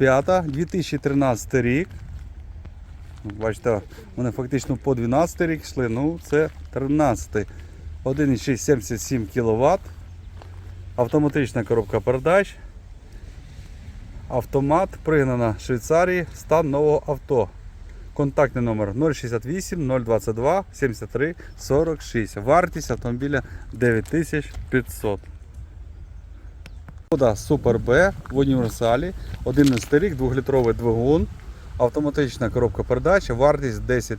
П'ята, 2013 рік. Бачите, вони фактично по 12 рік йшли, ну це 13. 1,6 77 кВт. Автоматична коробка передач. Автомат пригнана Швейцарії, стан нового авто. Контактний номер 068 022 73 46. Вартість автомобіля 9500. Шкода Супер Б в універсалі. 11 рік, 2-літровий двигун. Автоматична коробка передач, вартість 10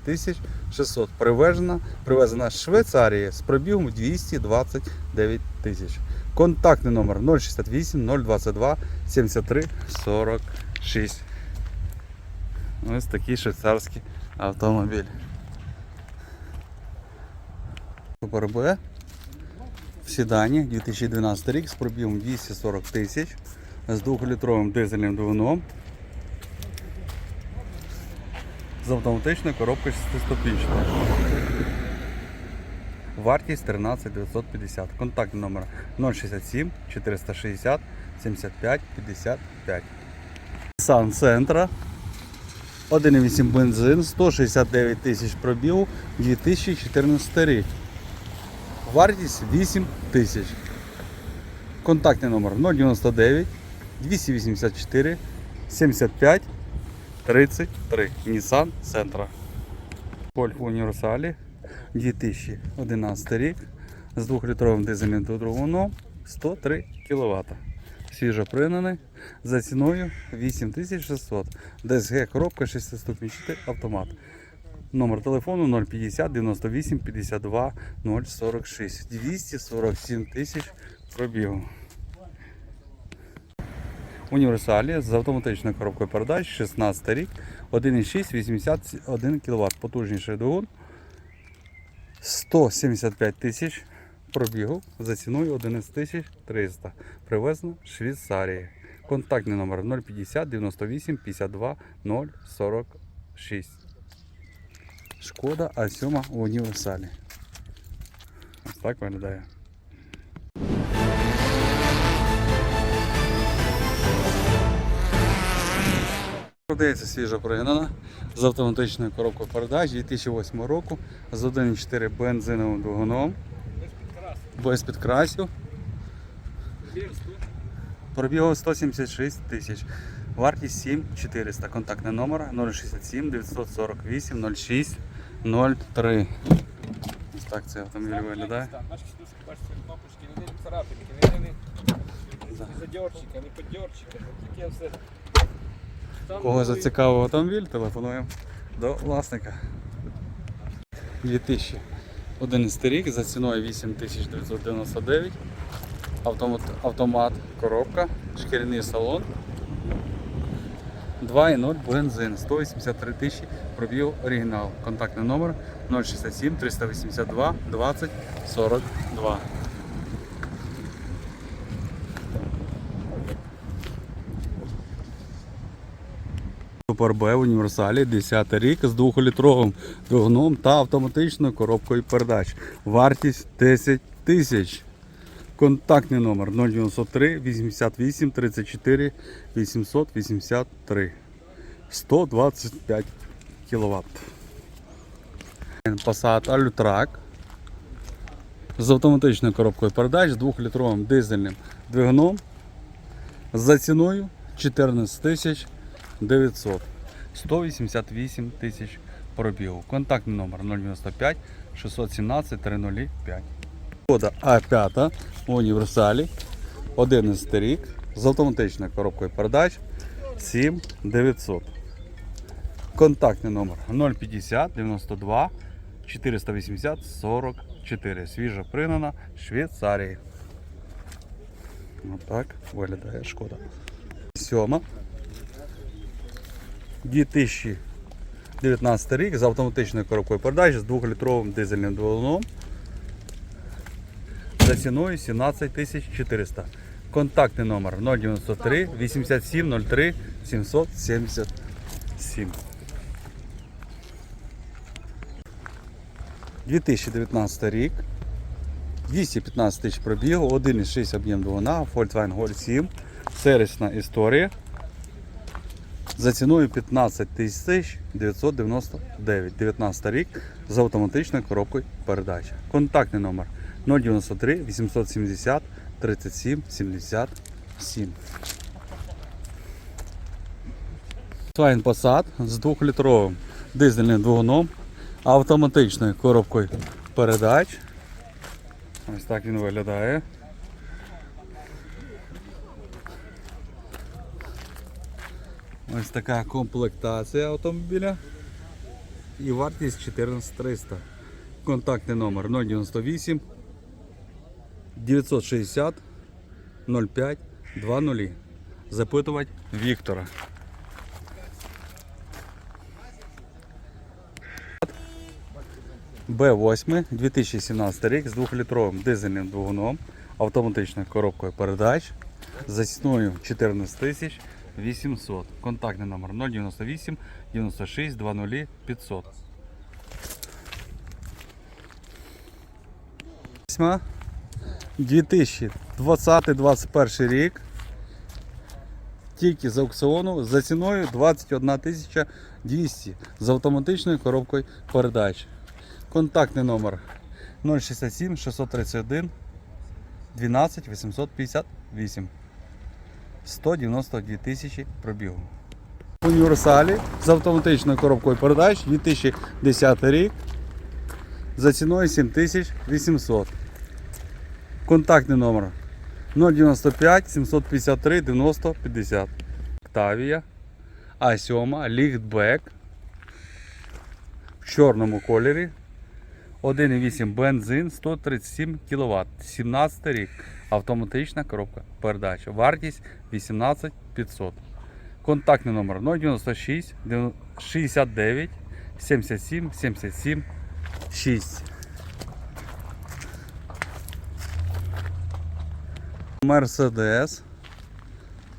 600. Привезена, привезена з Швейцарії з пробігом 229 тисяч. Контактний номер 068 022 73 46. Ось такий швейцарський автомобіль. Супер Б в седані 2012 рік з пробігом 240 тисяч з 2-літровим дизельним двигуном з автоматичною коробкою 6-ступінчатою. Вартість 13 950. Контактний номер 067 460 75 55. Сан Центра 1,8 бензин, 169 тисяч пробігу, 2014 рік. Вартість 8 тисяч. Контактний номер 099 284 75 33. Nissan Sentra. Golf універсалі 2011 рік з 2-літровим дизельним двигуном 103 кВт. Свіжо пригнаний за ціною 8600. ДСГ коробка 6-ступінчатий автомат. Номер телефону 050 98 52 046. 247 тисяч пробігу. Універсалі з автоматичною коробкою передач 16 рік, 1,6 81 кВт. Потужніший двигун. 175 тисяч пробігу за ціною 11 300. Привезено з Швейцарії. Контактний номер 050 98 52 046. Шкода А7 в універсалі. Ось так виглядає. Продається свіжа пригнана з автоматичною коробкою передач 2008 року з 1,4 бензиновим двигуном без підкрасів. Пробігав 176 тисяч. Вартість 7400. Контактний номер 067 948 06 03. Ось так цей автомобіль виглядає. Кнопочки, вони не царапинки, вони не, не задьорчики, не подьорчики, таке все. Кого зацікавив автомобіль, телефонуємо до власника. 2011 рік за ціною 8999. Автомат, автомат, коробка, шкіряний салон. 2.0 бензин, 183 тисячі пробіг оригінал. Контактний номер 067 382 20 42. Супер Б в універсалі 10 рік з 2-літровим двигуном та автоматичною коробкою передач. Вартість 10 тисяч. Контактний номер 093 88 34 883 125 кВт. Passat Alutrac з автоматичною коробкою передач з 2-літровим дизельним двигуном за ціною 14 тисяч 900 188 тисяч пробігу. Контактний номер 095 617 305. Шкода А5 в універсалі 11 рік з автоматичною коробкою передач 7900. Контактний номер 050 92 480 44. Свіжо пригнана Швейцарії. Отак виглядає шкода. Сьома. 2019 рік з автоматичною коробкою передач з 2-літровим дизельним двигуном за ціною 17 400. Контактний номер 093 87 03 777. 2019 рік. 215 тисяч пробігу, 1,6 об'єм двигуна, Volkswagen Golf 7. Сервісна історія. за ціною 15 тисяч 999. 19 рік з автоматичною коробкою передач. Контактний номер 093 870 37 77. Volkswagen Passat з 2-літровим дизельним двигуном, автоматичною коробкою передач. Ось так він виглядає. Ось така комплектація автомобіля. І вартість 14300. Контактний номер 098 960 05 20. Запитувати Віктора. Б8 2017 рік з 2-літровим дизельним двигуном, автоматичною коробкою передач за ціною 14 тисяч 800. Контактний номер 098 96 20 500. Восьма. 2020-2021 рік. Тільки з аукціону за ціною 21 200 з автоматичною коробкою передач. Контактний номер 067 631 12 858. 192 тисячі пробігу. Універсалі з автоматичною коробкою передач 2010 рік за ціною 7800. Контактний номер 095 753 90 50. Octavia А7 ліфтбек в чорному кольорі. 1,8 бензин 137 кВт. 17 рік. Автоматична коробка передач. Вартість 18 500. Контактний номер 096 69 77 77 6. Мерседес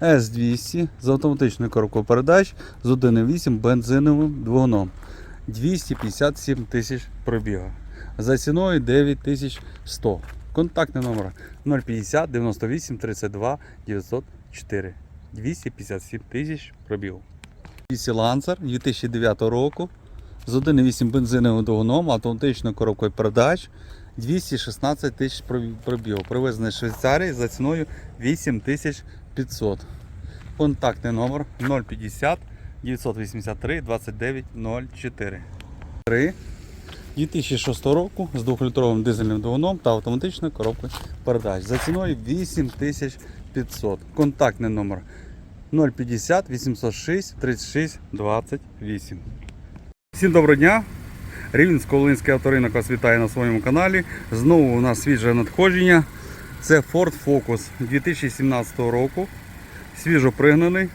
С200 з автоматичною коробкою передач з 1,8 бензиновим двигуном. 257 тисяч пробігу. За ціною 9100. Контактний номер 050 98 32 904. 257 тисяч пробігу. Lancer 2009 року з 1,8 бензиновим двигуном, автоматичною коробкою передач 216 тисяч пробігу. Привезений з Швейцарії за ціною 8500. Контактний номер 050 983 29 04. 3. 2006 року з 2-літровим дизельним двигуном та автоматичною коробкою передач за ціною 8500. Контактний номер 050 806 36 28. Всім доброго дня! Рівненсько-Волинський авторинок вас вітає на своєму каналі. Знову у нас свіже надходження. Це Ford Focus 2017 року. Свіжо пригнаний.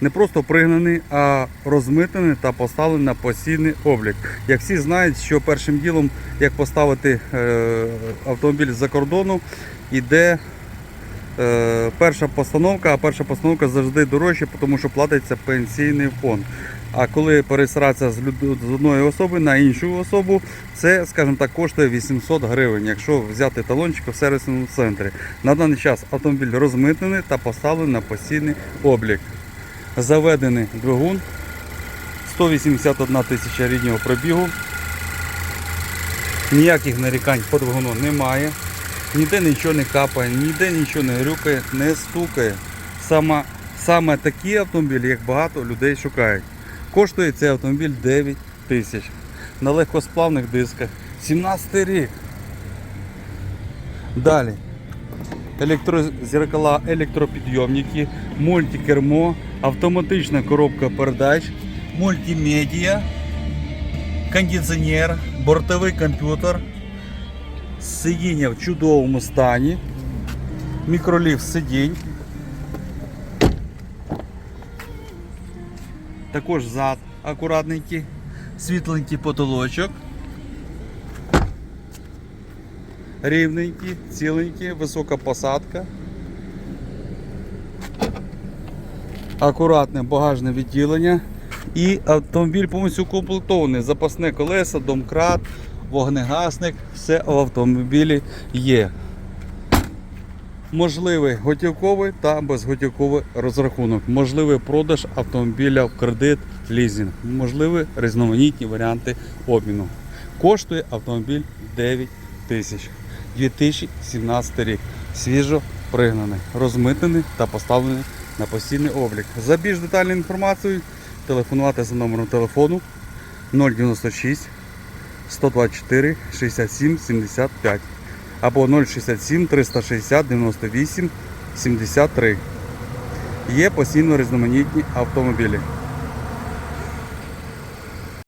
Не просто пригнаний, а розмитнений та поставлений на постійний облік. Як всі знають, що першим ділом, як поставити е, автомобіль з-за кордону, йде е, перша постановка, а перша постановка завжди дорожча, тому що платиться пенсійний фонд. А коли пересираться з, з одної особи на іншу особу, це, скажімо так, коштує 800 гривень, якщо взяти талончик в сервісному центрі. На даний час автомобіль розмитнений та поставлений на постійний облік. Заведений двигун 181 тисяча ріднього пробігу. Ніяких нарікань по двигуну немає. Ніде нічого не капає, ніде нічого не грюкає, не стукає. Саме, саме такі автомобілі, як багато людей шукають. Коштує цей автомобіль 9 тисяч. На легкосплавних дисках. 17 рік. Далі. Електрозеркала, електропідйомники, мультикермо, автоматична коробка передач, мультимедіа, кондиціонер, бортовий комп'ютер, сидіння в чудовому стані, мікроліфт сидінь. Також зад акуратненький, світленький потолочок. Рівненький, ціленький, висока посадка. Акуратне багажне відділення. І автомобіль повністю укомплектований. Запасне колеса, домкрат, вогнегасник, все в автомобілі є. Можливий готівковий та безготівковий розрахунок, можливий продаж автомобіля в кредит, лізинг, можливі різноманітні варіанти обміну. Коштує автомобіль 9 тисяч. 2017 рік. Свіжо пригнаний, розмитнений та поставлений на постійний облік. За більш детальною інформацією телефонувати за номером телефону 096 124 67 75 або 067 360 98 73. Є постійно різноманітні автомобілі.